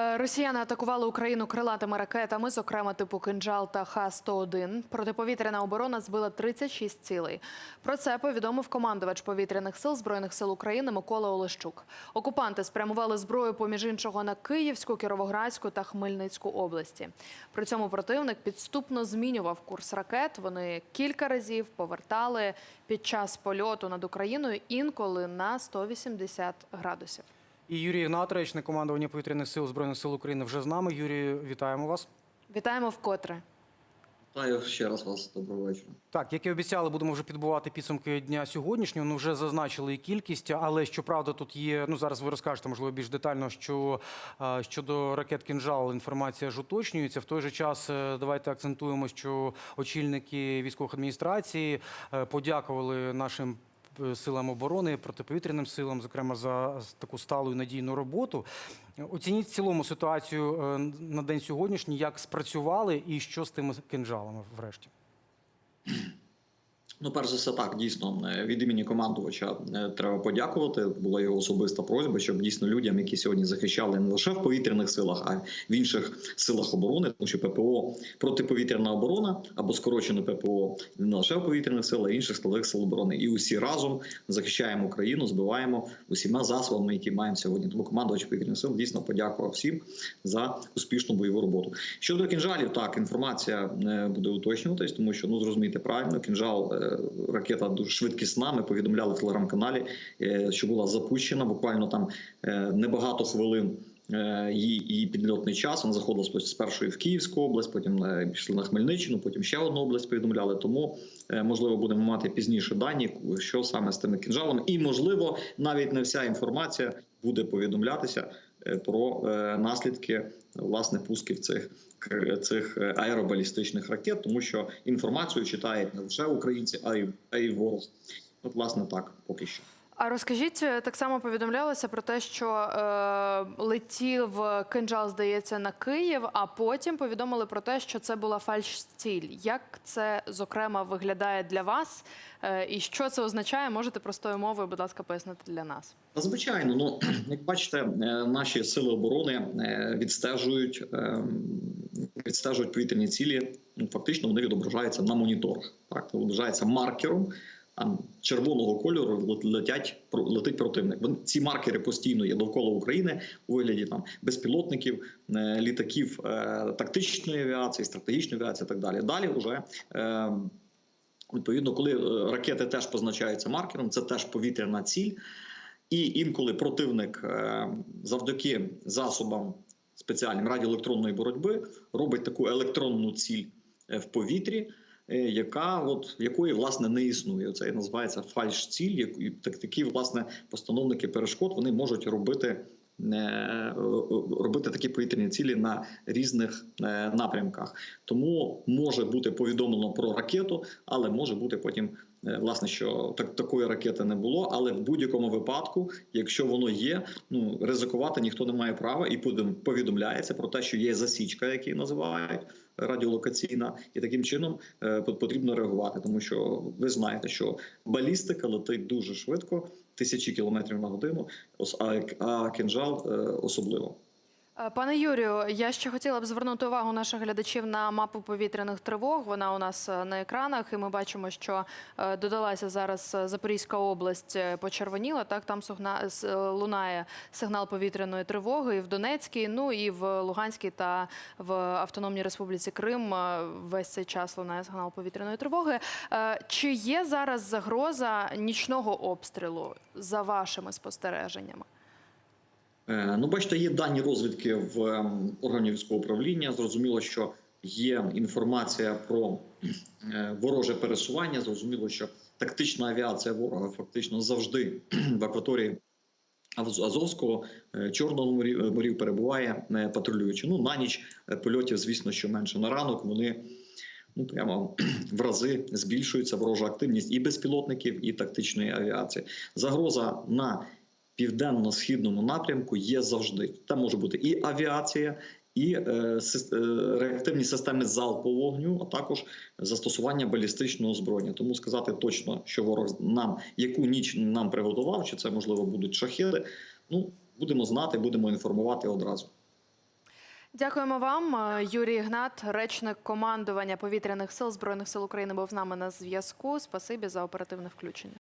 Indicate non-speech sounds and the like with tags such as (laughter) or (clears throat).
Е, Росіяни атакували Україну крилатими ракетами, зокрема типу «Кинджал» та Х-101. Протиповітряна оборона збила 36 цілей. Про це повідомив командувач повітряних сил Збройних сил України Микола Олещук. Окупанти спрямували зброю, поміж іншого, на Київську, Кіровоградську та Хмельницьку області. При цьому противник підступно змінював курс ракет. Вони кілька разів повертали під час польоту над Україною інколи на 180 градусів. І Юрій Ігнатович, на командування повітряних сил Збройних сил України вже з нами. Юрію, вітаємо вас. Вітаємо вкотре. Вітаю ще раз вас. Доброго вечора. Так, як і обіцяли, будемо вже підбувати підсумки дня сьогоднішнього. Ну вже зазначили і кількість, але щоправда, тут є. Ну зараз ви розкажете, можливо, більш детально, що е, щодо ракет «Кінжал» інформація ж уточнюється. В той же час е, давайте акцентуємо, що очільники військових адміністрацій е, подякували нашим. Е, Силам оборони, протиповітряним силам, зокрема за таку сталу і надійну роботу. Оцініть в цілому ситуацію е, на день сьогоднішній, як спрацювали і що з тими кинжалами врешті. Ну, перш за все, так дійсно е, від імені командувача е, треба подякувати. Була його особиста просьба, щоб дійсно людям, які сьогодні захищали не лише в повітряних силах, а в інших силах оборони, тому що ППО протиповітряна оборона або скорочено ППО не лише в повітряних силах, а інших складових сил оборони. І усі разом захищаємо Україну, збиваємо усіма засобами, які маємо сьогодні. Тому командувач повітряних сил дійсно подякував всім за успішну бойову роботу. Щодо кінжалів, так інформація е, буде уточнюватись, тому що ну зрозумійте правильно, кінжал ракета дуже швидкісна. Ми повідомляли в телеграм-каналі, е, що була запущена буквально там е, небагато хвилин. е, Її, підльотний час вона заходила спо- спершу в Київську область, потім пішли на Хмельниччину, потім ще одну область повідомляли. Тому можливо будемо мати пізніше дані, що саме з тими кінжалами, і можливо навіть не вся інформація буде повідомлятися про е, наслідки власне пусків цих цих е, аеробалістичних ракет, тому що інформацію читають не лише українці, а й а й ворог. От, власне, так поки що. А розкажіть, е, так само повідомлялося про те, що е, летів кинджал, здається, на Київ, а потім повідомили про те, що це була фальш-ціль. Як це зокрема виглядає для вас? Е, і що це означає? Можете простою мовою, будь ласка, пояснити для нас. Звичайно, ну (clears throat) як бачите, е, наші сили оборони е, відстежують, відстежують повітряні цілі. Фактично вони відображаються на моніторах. Так, відображається маркером. Червоного кольору летять летить противник. Ці маркери постійно є довкола України у вигляді там безпілотників, е, літаків е, тактичної авіації, стратегічної авіації, і так далі. Далі вже е, відповідно, коли ракети теж позначаються маркером, це теж повітряна ціль. І інколи противник завдяки засобам спеціальним радіоелектронної боротьби робить таку електронну ціль в повітрі, яка от якої власне не існує. Це називається фальш-ціль. і так- Такі власне постановники перешкод вони можуть робити. е, Робити такі повітряні цілі на різних е, напрямках, тому може бути повідомлено про ракету, але може бути потім Е, власне, що так такої ракети не було. Але в будь-якому випадку, якщо воно є, ну ризикувати ніхто не має права, і повідом- повідомляється про те, що є засічка, які називають радіолокаційна, і таким чином е, потрібно реагувати, тому що ви знаєте, що балістика летить дуже швидко, тисячі кілометрів на годину, а кінжал е, особливо. Е, Пане Юрію, я ще хотіла б звернути увагу наших глядачів на мапу повітряних тривог. Вона у нас е, на екранах, і ми бачимо, що е, додалася зараз Запорізька область почервоніла. Так там сугна- лунає сигнал повітряної тривоги і в Донецькій, ну і в Луганській та в Автономній Республіці Крим весь цей час лунає сигнал повітряної тривоги. Чи є зараз загроза нічного обстрілу за вашими спостереженнями? Е, Ну, бачите, є дані розвідки в ем, органів військового управління. Зрозуміло, що є інформація про е, вороже пересування. Зрозуміло, що тактична авіація ворога фактично завжди (clears throat) в акваторії Аз- Азовського е, Чорного морів, е, перебуває патрулюючи. Ну на ніч польотів, звісно, що менше на ранок. Вони ну прямо (clears throat) в рази збільшується ворожа активність і безпілотників, і тактичної авіації. Загроза на південно-східному напрямку є завжди. Там може бути і авіація, і е, е, реактивні системи залпового вогню, а також застосування балістичного озброєння. Тому сказати точно, що ворог нам яку ніч нам приготував, чи це можливо будуть шахеди. Ну будемо знати, будемо інформувати одразу. Дякуємо вам. Е, Юрій Ігнат, речник командування повітряних сил збройних сил України, був з нами на зв'язку. Спасибі за оперативне включення.